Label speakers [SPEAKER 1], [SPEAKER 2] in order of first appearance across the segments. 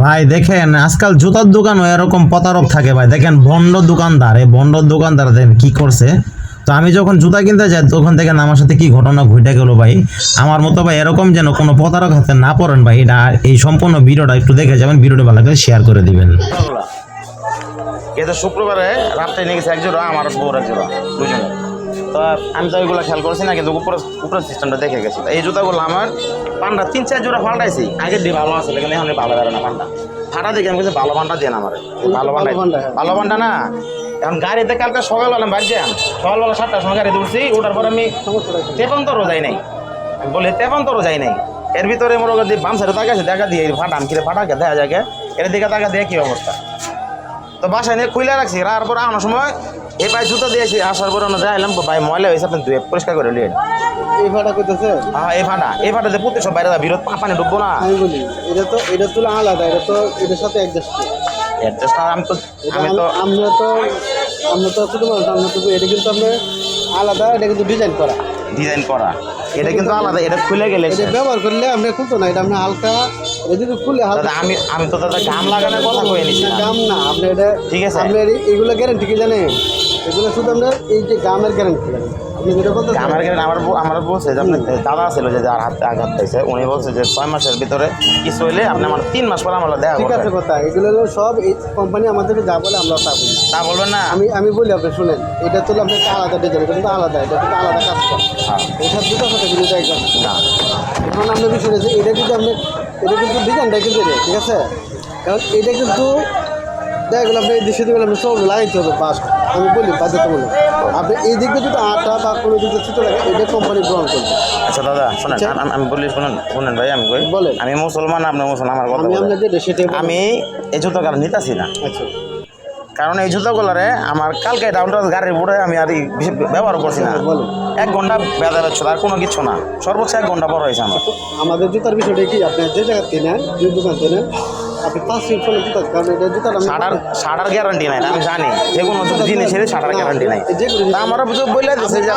[SPEAKER 1] ভাই, দেখেন, আজকাল জুতার দোকানও এরকম প্রতারক থাকে ভাই। দেখেন, বন্ড দোকানদার, এই বন্ড দোকানদার দেখেন কি করছে। তো আমি যখন জুতা কিনতে যাই, তখন দেখেন আমার সাথে কি ঘটনা ঘটে গেল ভাই। আমার মতো ভাই এরকম যেন কোনো প্রতারক হাতে না পড়েন ভাই, এটা এই সম্পূর্ণ ভিডিওটা একটু দেখে যাবেন, ভিডিওটা ভালো করে শেয়ার করে দিবেন।
[SPEAKER 2] এটা শুক্রবারে রাত্রে নিয়ে গেছে এক জোড়া আমার বউর এক জোড়া দুজনে তো আমি তো ওইগুলো খেয়াল করছি না কিন্তু উপরে উপরে সিস্টেমটা দেখে গেছি। এই জুতাগুলো আমার পান্ডা তিন চার জোড়া ফাল্টাইছি আগের দিয়ে ভালো আছে কিন্তু এখন ভালো বেরো না পান্ডা ফাটা দেখে আমি বলছি ভালো পান্ডা দেন আমার। ভালো পান্ডা ভালো পান্ডা না? এখন গাড়িতে কালকে সকালবেলা বাড়ি যাই। সকালবেলা সাতটার সময় গাড়িতে উঠছি ওঠার পর আমি তেপন্তরও যাই নাই। আমি বলি তেপন্তরও যাই নাই। এর ভিতরে মোর দিয়ে বাম সাইডে তাকা আছে দেখা দিয়ে ফাটা আমি কিরে ফাটা দেখা যায় এর দিকে তাকা দিয়ে কি অবস্থা। তো বাসায় নিয়ে খুলে রাখছি তারপর আনার সময় এই পায়ে জুতো দিয়েছি আসার পরে ওনা যাইলাম ভাই ময়লা হয়েছে আপনি ধুয়ে পরিষ্কার করে নিয়ে
[SPEAKER 3] এই ভাড়া করতেছে
[SPEAKER 2] হ্যাঁ এই ফাটা এই ফাটাতে পুঁতে সব বাইরে বিরোধ পানি ডুববো না।
[SPEAKER 3] আমি বলি এটা তো এটা তো আলাদা এটা তো এটার সাথে অ্যাডজাস্ট
[SPEAKER 2] অ্যাডজাস্ট আমি তো আমি তো
[SPEAKER 3] আমরা তো আমরা তো ছোটো মানুষ আমরা তো এটা কিন্তু আপনার আলাদা এটা কিন্তু ডিজাইন করা।
[SPEAKER 2] ডিজাইন করা। এটা কিন্তু আলাদা এটা খুলে গেলে
[SPEAKER 3] এটা ব্যবহার করলে আমরা খুলতো না এটা আমরা হালকা এটা যদি খুলে হালকা
[SPEAKER 2] আমি আমি তো দাদা গাম লাগানোর কথা কয়ে নিছি না।
[SPEAKER 3] গাম না আপনি এটা
[SPEAKER 2] ঠিক আছে।
[SPEAKER 3] আপনার এই- এগুলো গ্যারান্টি কি জানেন? এগুলো শুধু আপনার এই যে গামের গ্যারান্টি আপনি যেটা বলতে
[SPEAKER 2] আমার এখানে আমার আমার বলছে যে আপনার দাদা ছিল যে যার হাতে আঘাত পাইছে উনি বলছে যে ছয় মাসের ভিতরে কিছু হইলে আপনি আমার তিন মাস পরে আমার দেখা
[SPEAKER 3] ঠিক আছে কথা। এগুলো সব এই কোম্পানি আমাদেরকে যা বলে আমরা তা বলি।
[SPEAKER 2] তা বলবেন না?
[SPEAKER 3] আমি আমি বলি আপনি শুনেন। এটা তো আপনি আলাদা ডিজাইন এটা কিন্তু আলাদা এটা কিন্তু আলাদা কাজ করে।
[SPEAKER 2] হ্যাঁ।
[SPEAKER 3] এসব দুটো সাথে কিন্তু একদম
[SPEAKER 2] না।
[SPEAKER 3] এখন আপনি বিষয় যে এটা কিন্তু আপনি এটা কিন্তু ডিজাইনটা কিন্তু ঠিক আছে? কারণ এটা কিন্তু দেখা গেলো আপনি এই দিকে আপনি সব লাগাইতে হবে বাস আমি বলি বাধ্যতামূলক। আপনি এই দিকে যদি আটা বা কোনো দিকে ছোটো লাগে এটা কোম্পানি গ্রহণ করবে।
[SPEAKER 2] আচ্ছা দাদা শোনেন
[SPEAKER 3] আচ্ছা।
[SPEAKER 2] আমি- বলি শুনুন শুনেন ভাই আমি কই?
[SPEAKER 3] বলেন।
[SPEAKER 2] আমি মুসলমান আপনি মুসলমান আমার কথা
[SPEAKER 3] আমি সেটাই
[SPEAKER 2] এই জুতো কারণ নিতেছি না।
[SPEAKER 3] আচ্ছা।
[SPEAKER 2] কারণ এই জুতোগুলোরে আমার কালকে ডাউনটা গাড়ির উপরে আমি আর ব্যবহার করছি না।
[SPEAKER 3] বলেন।
[SPEAKER 2] এক ঘণ্টা বেদা বেচ্ছিল আর কোনো কিছু না। সর্বোচ্চ এক ঘণ্টা বড় হয়েছে আমার।
[SPEAKER 3] আমাদের জুতার বিষয়টা কি? আপনি যে জায়গা কেনেন যে দোকান কেনেন আপনি পাঁচ জুতা কারণ এটা
[SPEAKER 2] সাটার সাটার গ্যারান্টি নাই আমি জানি। যে কোনো জিনিসের সাটার গ্যারান্টি নাই। আমার বুঝে বলে দিচ্ছে যে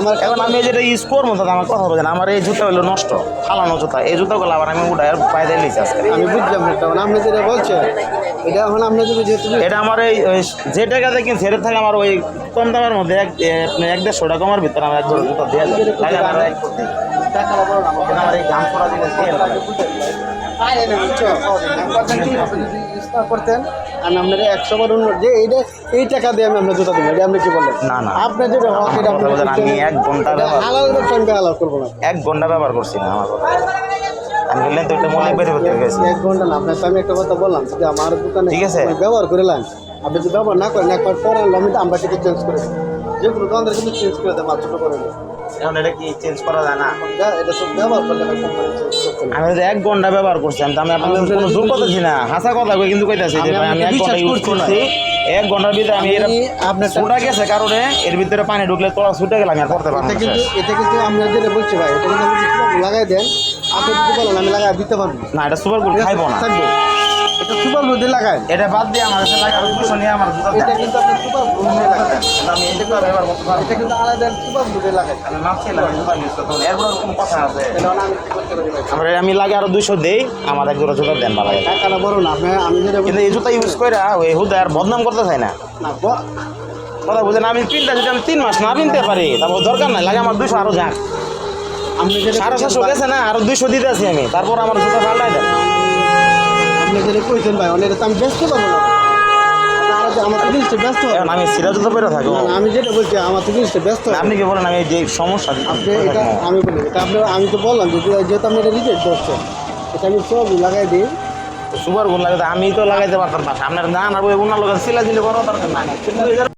[SPEAKER 2] আমার এখন আমি যেটা ইউজ করব আমার কথা বলছেন আমার এই জুতা হলো নষ্ট ফালানো জুতা। এই জুতাগুলো আবার আমি আর পায়ে লিখছি আজকে।
[SPEAKER 3] আমি বুঝলাম এটা মানে আপনি যেটা বলছেন এটা এখন আপনি যদি যেহেতু
[SPEAKER 2] এটা আমার এই ওই যে টাকাতে কিনছি এটার থেকে আমার ওই কম দামের মধ্যে এক এক দেড়শো টাকা আমার ভিতরে আমার এক জোড়া জুতা দিয়ে দেন। এই করা
[SPEAKER 3] টাকা দিয়ে আমি আপনি করব না
[SPEAKER 2] এক ঘণ্টা ব্যবহার করছি না মনে
[SPEAKER 3] এক ঘণ্টা আমি একটা কথা বললাম আমার দোকানে
[SPEAKER 2] ঠিক আছে।
[SPEAKER 3] ব্যবহার করলাম আপনি যদি ব্যবহার না করেন একবার পরে আমি তো আমরা চেঞ্জ করে দিই। যে কোনো কিন্তু চেঞ্জ করে দেয় ছোটো করে
[SPEAKER 2] এখন এটা কি চেঞ্জ করা যায় না?
[SPEAKER 3] এটা সব ব্যবহার করলে আমি
[SPEAKER 2] এক ঘণ্টা ব্যবহার করছি আমি তো আমি আপনার কোনো জোর করতেছি না। হাসা কথা কই কিন্তু কইতাছি যে ভাই আমি এক
[SPEAKER 3] ঘণ্টা
[SPEAKER 2] ইউজ
[SPEAKER 3] করছি
[SPEAKER 2] এক ঘণ্টার ভিতরে আমি এটা
[SPEAKER 3] আপনার
[SPEAKER 2] ছুটা গেছে কারণে এর ভিতরে পানি ঢুকলে তোরা ছুটে গেলাম আর করতে পারব
[SPEAKER 3] কিন্তু। এটা কিন্তু আমরা যেটা বলছি ভাই এটা কিন্তু আপনি লাগাই দেন। আপনি যদি বলেন আমি লাগাই দিতে পারব।
[SPEAKER 2] না এটা সুপার গুড খাইবো না।
[SPEAKER 3] থাকব। এটা সুপার
[SPEAKER 2] এটা বাদ দিয়ে আমার কাছে দুশো নিয়ে আমার জুতা
[SPEAKER 3] এটা কিন্তু আপনি সুপার
[SPEAKER 2] আমি জুতা ব্যবহার করতে
[SPEAKER 3] এটা কিন্তু আলাদা সুপার
[SPEAKER 2] আমি জুতা করতে এরপর কোনো কথা আছে?
[SPEAKER 3] এটা আমি
[SPEAKER 2] আমরা আমি লাগে আরও দুইশো দেই আমার এক জোড়া জুতা দেন ভালো
[SPEAKER 3] টাকাটা বড় না আমি যেটা
[SPEAKER 2] কিন্তু এই জুতা ইউজ করে ওই হুদা আর বদনাম করতে চাই না। কথা বুঝেন আমি পিনটা যদি আমি তিন মাস না পিনতে পারি তারপর দরকার নাই লাগে আমার দুইশো আরও যাক।
[SPEAKER 3] যেটা
[SPEAKER 2] সাড়ে সাতশো গেছে না আরও দুইশো দিতে আছি আমি তারপর আমার জুতা পাল্টাই দেন।
[SPEAKER 3] আপনি যেটা কইছেন ভাই অনেক আমি ব্যস্ত পাবো না আর যে আমার তো
[SPEAKER 2] এখন আমি থাকব।
[SPEAKER 3] না, না, আমি যেটা বলছি আমার তো জিনিসটা ব্যস্ত
[SPEAKER 2] আপনি কি বলেন আমি যে সমস্যা
[SPEAKER 3] আপনি এটা আমি বলি এটা আপনি আমি তো বললাম যে যেহেতু আপনি এটা রিজেক্ট করছেন এটা আমি সব লাগাই দিই।
[SPEAKER 2] সুপার গুণ লাগে আমি তো লাগাইতে পারতাম না। আপনার না না ওই উনার লোক সিলা দিলে বড় দরকার